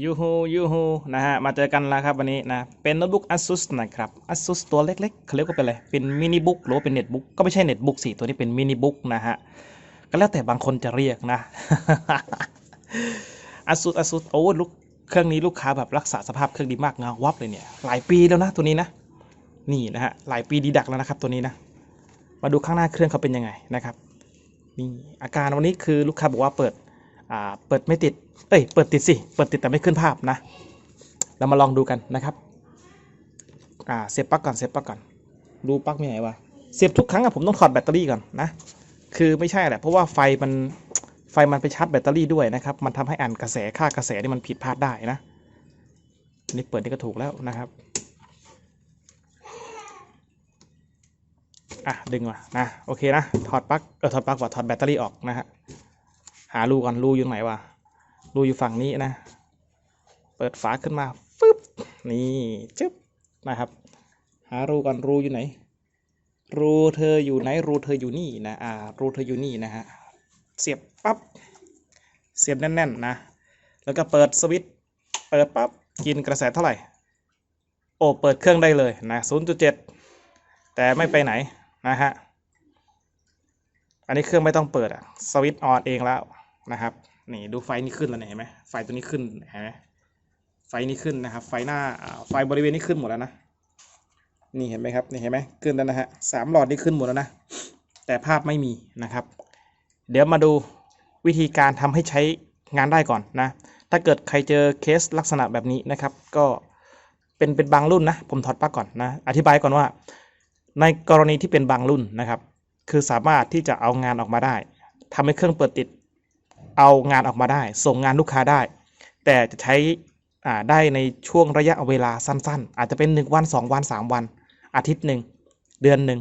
ยูฮูยูฮูนะฮะ มาเจอกันแล้วครับวันนี้นะ เป็นโน้ตบุ๊ก ASUS นะครับ ASUS ตัวเล็กๆเขาเรียกว่าเป็นอะไร เป็นมินิบุ๊กหรือว่าเป็นเน็ตบุ๊กก็ไม่ใช่เน็ตบุ๊กสิตัวนี้เป็นมินิบุ๊กนะฮะ ก็แล้วแต่บางคนจะเรียกนะ ASUS ASUS โอ้ลูกเครื่องนี้ลูกค้าแบบรักษาสภาพเครื่องดีมากเงาวับเลยเนี่ย หลายปีแล้วนะตัวนี้นะ นี่นะฮะ หลายปีดีดักแล้วนะครับตัวนี้นะ มาดูข้างหน้าเครื่องเขาเป็นยังไงนะครับ นี่อาการวันนี้คือลูกค้าบอกว่าเปิด อ่าเปิดไม่ติด เอ้ย เปิดติดสิ เปิดติดแต่ไม่ขึ้นภาพนะ เรามาลองดูกันนะครับ อ่า เสียบปลั๊กก่อน เสียบปลั๊กก่อน ดูปลั๊กมีไหนวะ เสียบทุกครั้งอะผมต้องถอดแบตเตอรี่ก่อนนะ คือไม่ใช่แหละ เพราะว่าไฟมัน ไฟมันไปชาร์จแบตเตอรี่ด้วยนะครับ มันทำให้อ่านกระแส ค่ากระแสนี่มันผิดพลาดได้นะนี่เปิดนี่ก็ถูกแล้วนะครับ อะ ดึงมานะ โอเคนะ ถอดปลั๊ก เออ ถอดปลั๊กว่าถอดแบตเตอรี่ออกนะฮะ หารูก่อนรูอยู่ไหนวะรูอยู่ฝั่งนี้นะ เปิดฝาขึ้นมาฟึบนี่จึ๊บนะครับ หารูก่อนรูอยู่ไหน รูเธออยู่ไหนรูเธออยู่นี่นะอ่ารูเธออยู่นี่นะฮะเสียบปั๊บเสียบแน่นๆนะ แล้วก็เปิดสวิตช์เปิดปั๊บกินกระแสเท่าไหร่ โอ้เปิดเครื่องได้เลยนะ 0.7 แต่ไม่ไปไหนนะฮะ อันนี้เครื่องไม่ต้องเปิดอะสวิตช์ออนเองแล้ว นะครับนี่ดูไฟนี่ขึ้นแล้วเนี่ยเห็นไหมไฟตัวนี้ขึ้นเห็นไหมไฟนี้ขึ้นนะครับ ไฟหน้าไฟบริเวณนี้ขึ้นหมดแล้วนะนี่เห็นไหมครับนี่เห็นไหมขึ้นแล้วนะฮะสามหลอดนี่ขึ้นหมดแล้วนะแต่ภาพไม่มีนะครับ เดี๋ยวมาดูวิธีการทำให้ใช้งานได้ก่อนนะ ถ้าเกิดใครเจอเคสลักษณะแบบนี้นะครับ ก็เป็นเป็นบางรุ่นนะ ผมถอดปลั๊กก่อนนะ อธิบายก่อนว่า ในกรณีที่เป็นบางรุ่นนะครับ คือสามารถที่จะเอางานออกมาได้ทำให้เครื่องเปิดติด เอางานออกมาได้ ส่งงานลูกค้าได้ แต่จะใช้อ่าได้ในช่วงระยะเวลาสั้นๆ อาจจะเป็น 1 วัน 2 วัน 3 วัน อาทิตย์หนึ่งเดือนหนึ่ง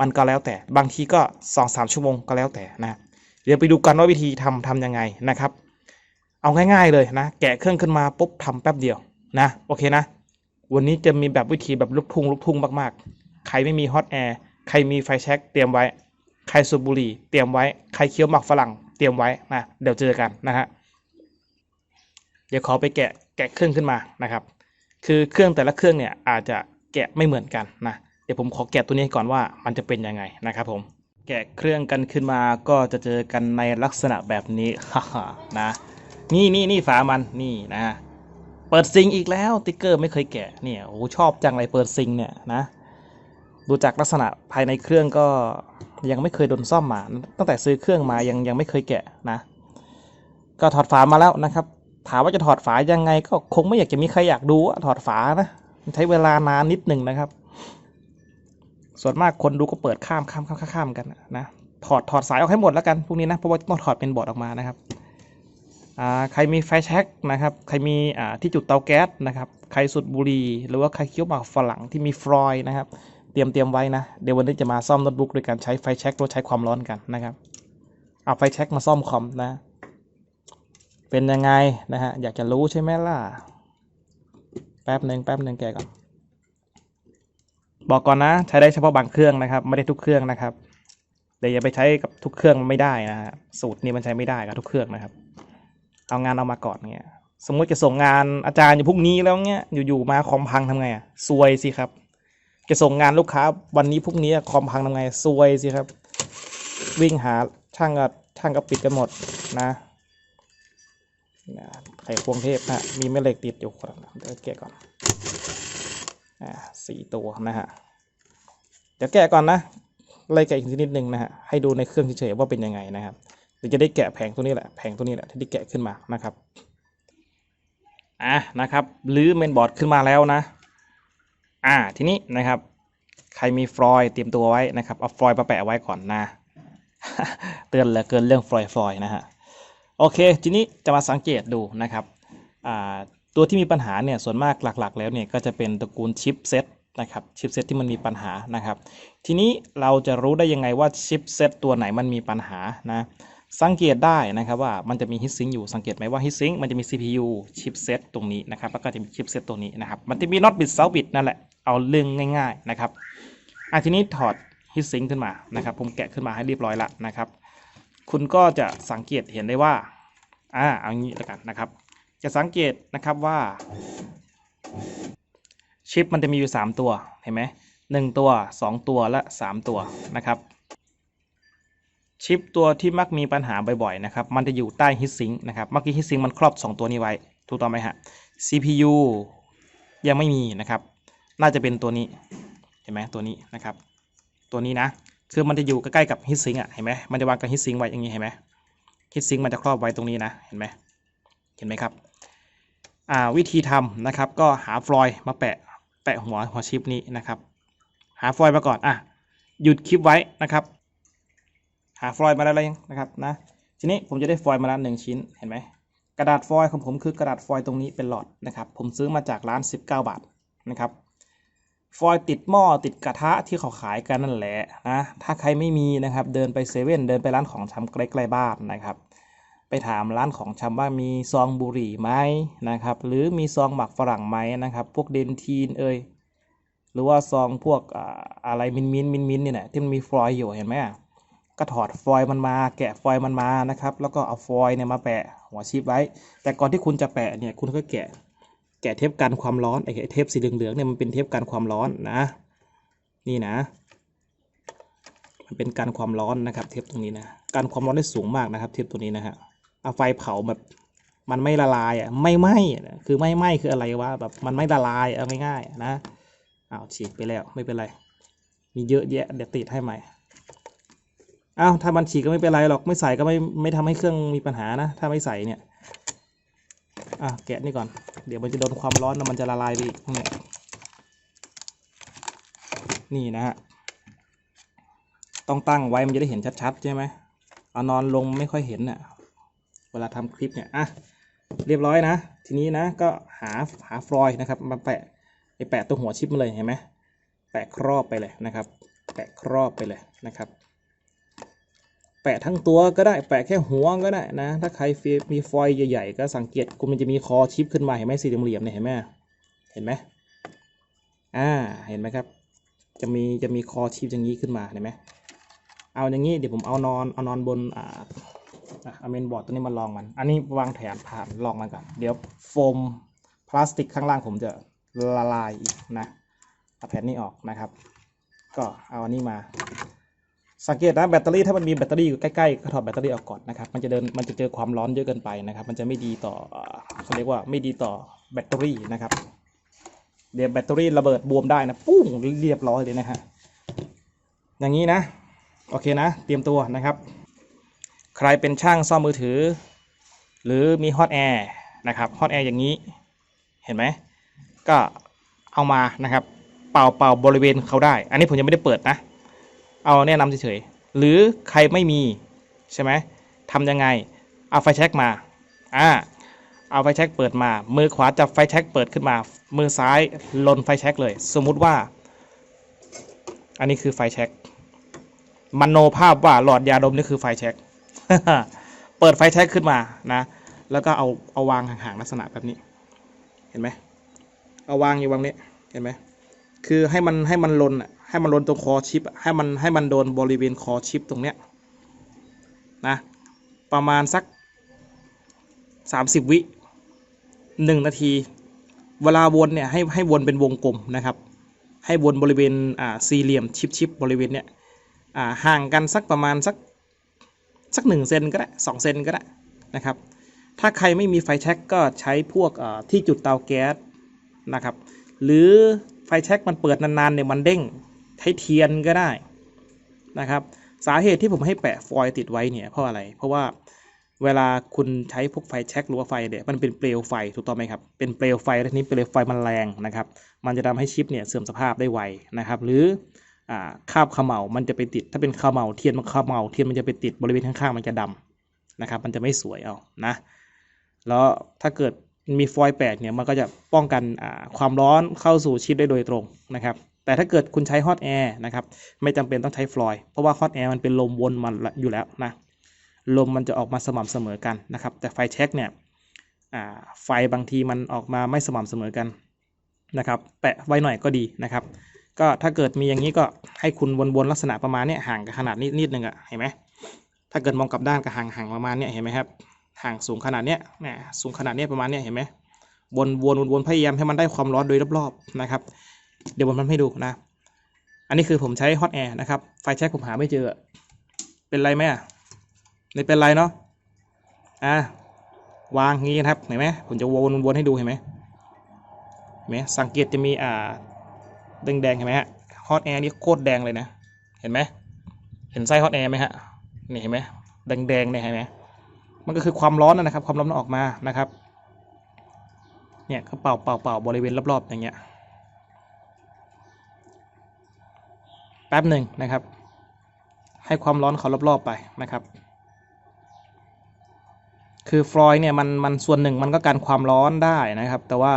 มันก็แล้วแต่บางทีก็ 2-3 ชั่วโมงก็แล้วแต่นะเดี๋ยวไปดูกันว่าวิธีทำทำยังไงนะครับ เอาง่ายๆเลยนะ แกะเครื่องขึ้นมาปุ๊บทำแป๊บเดียวนะโอเคนะ วันนี้จะมีแบบวิธีแบบลูกทุ่งลูกทุ่งมากๆ ใครไม่มีฮอตแอร์ใครมีไฟแช็กเตรียมไว้ ใครสูบบุหรี่เตรียมไว้ ใครเคี้ยวหมักฝรั่ง เตรียมไว้นะเดี๋ยวเจอกันนะฮะเดี๋ยวขอไปแกะแกะเครื่องขึ้นมานะครับ คือเครื่องแต่ละเครื่องเนี่ยอาจจะแกะไม่เหมือนกันนะเดี๋ยวผมขอแกะตัวนี้ก่อนว่ามันจะเป็นยังไงนะครับผมแกะเครื่องกันขึ้นมาก็จะเจอกันในลักษณะแบบนี้ฮ่าฮนะนี่นี่นี่ฝามันนี่นะเปิดซิงอีกแล้วติ๊กเกอร์ไม่เคยแกะเนี่ยโอ้ชอบจังเลยเปิดซิงเนี่ยนะดูจากลักษณะภายในเครื่องก็ ยังไม่เคยโดนซ่อมมา ตั้งแต่ซื้อเครื่องมายังยังไม่เคยแกะนะ ก็ถอดฝามาแล้วนะครับ ถามว่าจะถอดฝายังไง ก็คงไม่อยากจะมีใครอยากดูว่าถอดฝานะใช้เวลานานนิดหนึ่งนะครับ ส่วนมากคนดูก็เปิดข้ามข้ามข้ามข้ามกันนะถอดถอดสายออกให้หมดแล้วกันพวกนี้นะเพราะว่าต้องถอดเป็นบอร์ดออกมานะครับใครมีไฟแช็กนะครับ ใครมีที่จุดเตาแก๊สนะครับ ใครสุดบุหรี่หรือว่าใครเคี้ยวหมากฝรั่งที่มีฟลอยนะครับ รียมเตรียมไว้นะ เดี๋ยววันนี้จะมาซ่อมโน้ตบุ๊กโดยการใช้ไฟแช็กลดใช้ความร้อนกันนะครับ เอาไฟแช็กมาซ่อมคอมนะ เป็นยังไงนะฮะ อยากจะรู้ใช่ไหมล่ะ แป๊บหนึ่งแป๊บหนึ่งแกก่อน บอกก่อนนะ ใช้ได้เฉพาะบางเครื่องนะครับ ไม่ได้ทุกเครื่องนะครับ เดี๋ยวอย่าไปใช้กับทุกเครื่องไม่ได้นะฮะ สูตรนี้มันใช้ไม่ได้กับทุกเครื่องนะครับ เอางานเอามาก่อนเงี้ยสมมติจะส่งงานอาจารย์อยู่พรุ่งนี้แล้วเงี้ยอยู่ๆมาคอมพังทำไงอะซวยสิครับ จะส่งงานลูกค้าวันนี้พรุ่งนี้คอมพังทำไงซวยสิครับ วิ่งหาช่างก็ช่างก็ปิดกันหมดนะนะไขควงเทพนะมีแม่เหล็กติดอยู่ครับเดี๋ยวแกะก่อนอ่าสี่ตัวนะฮะเดี๋ยวแกะก่อนนะไล่แกะอีกนิดนึงนะฮะให้ดูในเครื่องเฉยๆว่าเป็นยังไงนะครับเดี๋ยวจะได้แกะแผงตัวนี้แหละแผงตัวนี้แหละที่ได้แกะขึ้นมานะครับอะนะครับรื้อเมนบอร์ดขึ้นมาแล้วนะ อ่าทีนี้นะครับ ใครมีฟลอย์เตรียมตัวไว้นะครับ เอาฟลอยมาแปะไว้ก่อนนะ เตือนเหลือเกินเรื่องฟลอยด์ฟลอยนะฮะ โอเค ทีนี้จะมาสังเกตดูนะครับ ตัวที่มีปัญหาเนี่ย ส่วนมากหลักๆ แล้วเนี่ย ก็จะเป็นตระกูลชิปเซตนะครับ ชิปเซตที่มันมีปัญหานะครับ ทีนี้เราจะรู้ได้ยังไงว่าชิปเซตตัวไหนมันมีปัญหานะ สังเกตได้นะครับว่ามันจะมีฮิตซิงอยู่ สังเกตไหมว่าฮิตซิงมันจะมี CPU ชิปเซตตรงนี้นะครับ แล้วก็จะมีชิปเซตตัวนี้นะครับ มันจะมีน็อตบิตเซาบิตนั่นแหละเอาเรื่องง่าย ๆ นะครับ อะทีนี้ถอดฮิตซิงขึ้นมานะครับ ผมแกะขึ้นมาให้เรียบร้อยละนะครับ คุณก็จะสังเกตเห็นได้ว่าอ่าเอางี้แล้วกันนะครับ จะสังเกตนะครับว่าชิปมันจะมีอยู่ 3 ตัวเห็นไหมหนึ่งตัว 2 ตัวและ 3 ตัวนะครับชิปตัวที่มักมีปัญหาบ่อยๆนะครับ มันจะอยู่ใต้ฮิตซิงนะครับ เมื่อกี้ฮิตซิงมันครอบ 2 ตัวนี้ไว้ ถูกต้องไหมฮะ CPU ยังไม่มีนะครับ น่าจะเป็นตัวนี้ ห็นไหมตัวนี้นะครับ ตัวนี้นะ คือมันจะอยู่ใกล้ๆกับฮิตซิงอะเห็นไหมมันจะวางกับฮิตซิงไว้อย่างนี้เห็นไหมฮิตซิงมันจะครอบไว้ตรงนี้นะเห็นไหมเห็นไหมครับอ่าวิธีทำนะครับ ก็หาฟลอยด์มาแปะแปะหัวหัวชิปนี้นะครับ หาฟลอยด์มาก่อนอะหยุดคลิปไว้นะครับ หาฟลอยด์มาแล้วยังนะครับนะทีนี้ผมจะได้ฟอยล์มาแล้วหนึ่งชิ้นเห็นไหมกระดาษฟอยล์ของผมคือกระดาษฟอยล์ตรงนี้เป็นหลอดนะครับ ผมซื้อมาจากร้าน 19 บาทนะครับ ฟอยติดหม้อติดกระทะที่เขาขายกันนั่นแหละนะถ้าใครไม่มีนะครับ เดินไปเซเว่นเดินไปร้านของชำใกล้ๆบ้านนะครับ ไปถามร้านของชำว่ามีซองบุหรี่ไหมนะครับ หรือมีซองหมักฝรั่งไหมนะครับ พวกเดนทีนเอ่ยหรือว่าซองพวกอะไรมินมินมินมินนี่แหละที่มันมีฟอยอยู่เห็นไหมก็ถอดฟอยมันมา แกะฟอยมันมานะครับ แล้วก็เอาฟอยเนี่ยมาแปะหัวชิปไว้ แต่ก่อนที่คุณจะแปะเนี่ยคุณก็แกะ แกะเทปกันความร้อนไอ้เทปสีเหลืองๆเนี่ยมันเป็นเทปกันความร้อนนะ นี่นะ มันเป็นการความร้อนนะครับ เทปตรงนี้นะการความร้อนได้สูงมากนะครับ เทปตัวนี้นะฮะเอาไฟเผาแบบมันไม่ละลายอะไม่ไหม้อะคือไม่ไหม้คืออะไรวะแบบมันไม่ละลายเอาง่ายๆนะอ้าวฉีกไปแล้วไม่เป็นไร มีเยอะแยะเดี๋ยวติดให้ใหม่อ้าวถ้ามันฉีกก็ไม่เป็นไรหรอกไม่ใส่ก็ไม่ไม่ทำให้เครื่องมีปัญหานะ ถ้าไม่ใส่เนี่ย อะแกะนี่ก่อน เดี๋ยวมันจะโดนความร้อนแล้วมันจะละลายไปอีกเนี่ยนี่นะฮะ ต้องตั้งไว้มันจะได้เห็นชัดๆใช่ไหมเอานอนลงไม่ค่อยเห็นน่ะ เวลาทำคลิปเนี่ย อะ เรียบร้อยนะ ทีนี้นะก็หาหาฟลอยนะครับ มาแปะไปแปะตัวหัวชิปมาเลยเห็นไหมแปะครอบไปเลยนะครับ แปะครอบไปเลยนะครับ ปะทั้งตัวก็ได้แปะแค่หัวก็ได้นะ ถ้าใครมีฟอยล์ใหญ่ๆ ก็สังเกตกูมันจะมีคอชิปขึ้นมาเห็นไหมสี่เหลี่ยมเนี่ยเห็นไหมเห็นไหมอ่าเห็นไหมครับ จะมีจะมีคอชิปอย่างนี้ขึ้นมาเห็นไหมเอาอย่างนี้เดี๋ยวผมเอานอนเอานอนบนอ่าอะเอาเมนบอร์ดตัวนี้มาลองมัน อันนี้วางแผนผ่านลองมันก่อน เดี๋ยวโฟมพลาสติกข้างล่างผมจะละลายอีกนะเอาแผ่นนี้ออกนะครับ ก็เอาอันนี้มา สังเกตนะแบตเตอรี่ถ้ามันมีแบตเตอรี่อยู่ใกล้ๆก็ถอดแบตเตอรี่ออกก่อนนะครับมันจะเดินมันจะเจอความร้อนเยอะเกินไปนะครับ มันจะไม่ดีต่อเขาเรียกว่าไม่ดีต่อแบตเตอรี่นะครับ เดี๋ยวแบตเตอรี่ระเบิดบวมได้นะปุ้งเรียบร้อยเลยนะฮะอย่างนี้นะโอเคนะ เตรียมตัวนะครับ ใครเป็นช่างซ่อมมือถือ หรือมีฮอตแอร์นะครับฮอตแอร์อย่างนี้เห็นไหมก็เอามานะครับ เป่าเป่าบริเวณเขาได้ อันนี้ผมยังไม่ได้เปิดนะ เอาแนะนำเฉยๆหรือใครไม่มีใช่ไหมทำยังไงเอาไฟแช็กมาอ่าเอาไฟแช็กเปิดมา มือขวาจับไฟแช็กเปิดขึ้นมา มือซ้ายลนไฟแช็กเลย สมมุติว่า อันนี้คือไฟแช็กมโนภาพว่าหลอดยาดมนี่คือไฟแช็กเปิดไฟแช็กขึ้นมานะ แล้วก็เอาเอาวางห่างๆลักษณะแบบนี้ เห็นไหมเอาวางอยู่วางนี้เห็นไหมคือให้มันให้มันลนอะ ให้มันลนตรงคอชิปให้มันให้มันโดนบริเวณคอชิปตรงเนี้ยนะประมาณสักสามสิบวิหนึ่งนาที เวลาวนเนี่ยให้ให้วนเป็นวงกลมนะครับ ให้วนบริเวณอ่าสี่เหลี่ยมชิปชิปบริเวณเนี้ยอ่าห่างกันสักประมาณสักสักหนึ่งเซนก็ได้สองเซนก็ได้นะครับ ถ้าใครไม่มีไฟแช็กก็ใช้พวกอ่าที่จุดเตาแก๊สนะครับ หรือไฟแช็กมันเปิดนานๆเนี่ยมันเด้ง ใช้เทียนก็ได้นะครับ สาเหตุที่ผมให้แปะฟอยล์ติดไว้เนี่ยเพราะอะไร เพราะว่าเวลาคุณใช้พวกไฟแช็กหรือว่าไฟเนี่ยมันเป็นเปลวไฟถูกต้องไหมครับ เป็นเปลวไฟแล้วนี้เปลวไฟมันแรงนะครับ มันจะทำให้ชิปเนี่ยเสื่อมสภาพได้ไวนะครับ หรืออ่าคาบเขมเหลามันจะไปติด ถ้าเป็นขมเหลาเทียนมันขมเหลาเทียนมันจะไปติดบริเวณข้างๆมันจะดำนะครับ มันจะไม่สวยเอานะ แล้วถ้าเกิดมีฟอยล์แปดเนี่ยมันก็จะป้องกันความร้อนเข้าสู่ชิปได้โดยตรงนะครับ แต่ถ้าเกิดคุณใช้ฮอตแอร์นะครับไม่จำเป็นต้องใช้ฟลอยล์เพราะว่าฮอตแอร์มันเป็นลมวนมันอยู่แล้วนะลมมันจะออกมาสม่ำเสมอกันนะครับ แต่ไฟเช็คเนี่ยไฟบางทีมันออกมาไม่สม่ำเสมอกันนะครับแปะไว้หน่อยก็ดีนะครับ ก็ถ้าเกิดมีอย่างนี้ก็ให้คุณวนๆลักษณะประมาณนี้ห่างกับขนาดนิดนิดนึงอะเห็นไหมถ้าเกิดมองกลับด้านกับห่างห่างประมาณนี้เห็นไหมครับห่างสูงขนาดเนี้ยเนี่ยสูงขนาดเนี้ยประมาณเนี้ยเห็นไหมวนวนวนวนพยายามให้มันได้ความร้อนโดยรอบๆนะครับ เดี๋ยวผมทำให้ดูนะ อันนี้คือผมใช้ฮอตแอร์นะครับ ไฟแช็กผมหาไม่เจอ เป็นไรไหมอะไม่เป็นไรเนาะ อะ วางงี้นะครับ เห็นไหมผมจะวนวนให้ดูเห็นไหมเห็นไหมสังเกตจะมีอ่าแดงแดงๆเห็นไหมฮะ ฮอตแอร์นี่โคตรแดงเลยนะ เห็นไหม เห็นไส้ฮอตแอร์ไหมฮะ นี่เห็นไหมแดงแดงๆเนี่ยเห็นไหมมันก็คือความร้อนนะครับ ความร้อนมันออกมานะครับ เนี่ยก็เป่าเป่าเป่าบริเวณรอบๆอย่างเงี้ย แป๊บหนึ่งนะครับ ให้ความร้อนเขารอบๆไปนะครับ คือฟลอยด์เนี่ยมันมันส่วนหนึ่งมันก็กันความร้อนได้นะครับ แต่ว่า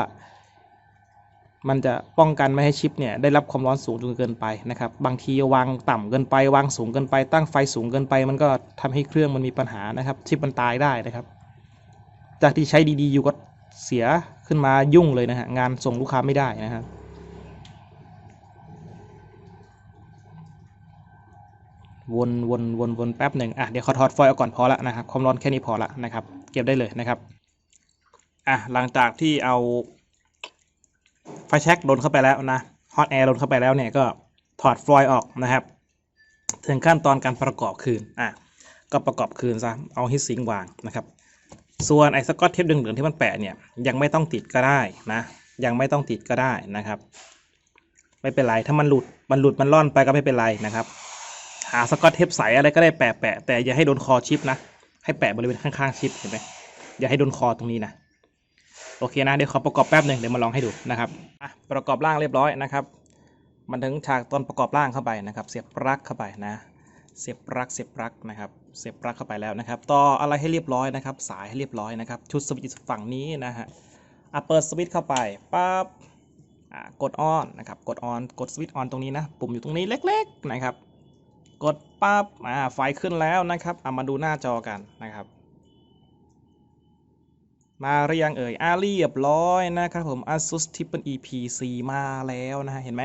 มันจะป้องกันไม่ให้ชิปเนี่ยได้รับความร้อนสูงจนเกินไปนะครับ บางทีวางต่ำเกินไป วางสูงเกินไป ตั้งไฟสูงเกินไป มันก็ทำให้เครื่องมันมีปัญหานะครับ ชิปมันตายได้นะครับ จากที่ใช้ดีๆอยู่ก็เสียขึ้นมายุ่งเลยนะฮะงานส่งลูกค้าไม่ได้นะครับ วนวนวนวนแป๊บหนึ่งอะเดี๋ยวขอถอดฟอยล์ออกก่อนพอละนะครับความร้อนแค่นี้พอละนะครับ เก็บได้เลยนะครับอะหลังจากที่เอาไฟแช็กโดนเข้าไปแล้วนะฮอตแอร์โดนเข้าไปแล้วเนี่ยก็ถอดฟอยล์ออกนะครับ ถึงขั้นตอนการประกอบคืนอะก็ประกอบคืนซะเอาฮิตซิงค์วางนะครับ ส่วนไอ้สกอตเทปเหลืองๆที่มันแปะเนี่ยยังไม่ต้องติดก็ได้นะยังไม่ต้องติดก็ได้นะครับ ไม่เป็นไรถ้ามันหลุดมันหลุดมันล่อนไปก็ไม่เป็นไรนะครับ หาสกอตเทปใสอะไรก็ได้แปะแปะแต่อย่าให้โดนคอชิปนะ ให้แปะบริเวณข้างๆชิปเห็นไหมอย่าให้โดนคอตรงนี้นะโอเคนะเดี๋ยวขอประกอบแป๊บหนึ่งเดี๋ยวมาลองให้ดูนะครับอะประกอบร่างเรียบร้อยนะครับ มันถึงฉากตอนประกอบร่างเข้าไปนะครับ เสียบปลั๊กเข้าไปนะ เสียบปลั๊กเสียบปลั๊กนะครับ เสียบปลั๊กเข้าไปแล้วนะครับ ต่ออะไรให้เรียบร้อยนะครับ สายให้เรียบร้อยนะครับ ชุดสวิตช์ฝั่งนี้นะฮะอะเปิดสวิตช์เข้าไปปั๊บอะกดออนนะครับ กดออน กดสวิตช์ออนตรงนี้นะ ปุ่มอยู่ตรงนี้เล็ก ๆ นะครับ กดปั๊บอ่าไฟขึ้นแล้วนะครับเอามาดูหน้าจอกันนะครับ มาหรือยังเอ่ยอ่าเรียบร้อยนะครับผม ASUS Triple EP 4มาแล้วนะฮะเห็นไหม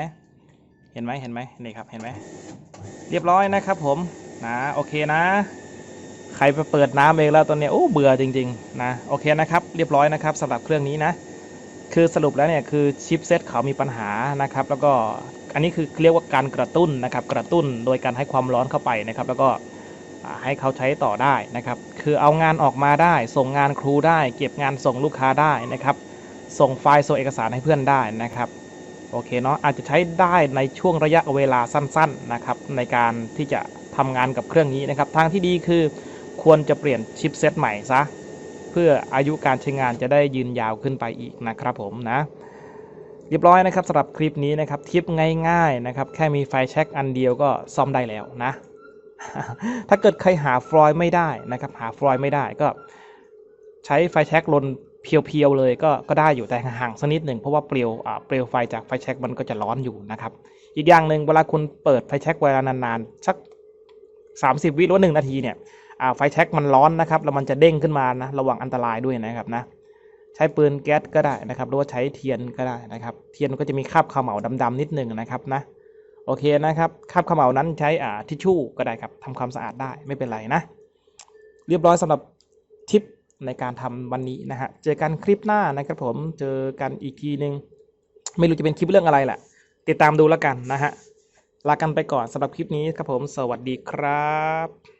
เห็นไหมเห็นไหมนี่ครับเห็นไหมเรียบร้อยนะครับผมนะโอเคนะ ใครไปเปิดน้ำเองแล้วตอนเนี้ยโอ้เบื่อจริงๆนะโอเคนะครับเรียบร้อยนะครับสำหรับเครื่องนี้นะคือสรุปแล้วเนี่ยคือชิปเซตเขามีปัญหานะครับ แล้วก็ อันนี้คือเรียกว่าการกระตุ้นนะครับ กระตุ้นโดยการให้ความร้อนเข้าไปนะครับ แล้วก็ให้เขาใช้ต่อได้นะครับ คือเอางานออกมาได้ ส่งงานครูได้ เก็บงานส่งลูกค้าได้นะครับ ส่งไฟล์ส่งเอกสารให้เพื่อนได้นะครับโอเคเนาะอาจจะใช้ได้ในช่วงระยะเวลาสั้นๆนะครับในการที่จะทำงานกับเครื่องนี้นะครับ ทางที่ดีคือควรจะเปลี่ยนชิปเซตใหม่ซะเพื่ออายุการใช้งานจะได้ยืนยาวขึ้นไปอีกนะครับผมนะ เรียบร้อยนะครับสำหรับคลิปนี้นะครับทิปง่ายๆนะครับแค่มีไฟแช็กอันเดียวก็ซ่อมได้แล้วนะ ถ้าเกิดใครหาฟลอยด์ไม่ได้นะครับหาฟลอยด์ไม่ได้ก็ใช้ไฟแช็กลนเพียวๆเลยก็ก็ได้อยู่แต่ห่างสักนิดหนึ่งเพราะว่าเปลวเปลวไฟจากไฟแช็กมันก็จะร้อนอยู่นะครับ อีกอย่างหนึ่งเวลาคุณเปิดไฟแช็กเวลานานๆสัก 30 วิหรือหนึ่งนาทีเนี่ยไฟแช็กมันร้อนนะครับแล้วมันจะเด้งขึ้นมานะระวังอันตรายด้วยนะครับนะ ใช้ปืนแก๊สก็ได้นะครับหรือว่าใช้เทียนก็ได้นะครับ เทียนก็จะมีคราบขาเขม่าดำๆนิดนึงนะครับนะโอเคนะครับคราบขาเขม่านั้นใช้อ่าทิชชู่ก็ได้ครับทำความสะอาดได้ไม่เป็นไรนะ เรียบร้อยสำหรับทิปในการทำวันนี้นะฮะเจอกันคลิปหน้านะครับผมเจอกันอีกทีหนึ่งไม่รู้จะเป็นคลิปเรื่องอะไรแหละติดตามดูแล้วกันนะฮะลากันไปก่อนสำหรับคลิปนี้ครับผม สวัสดีครับ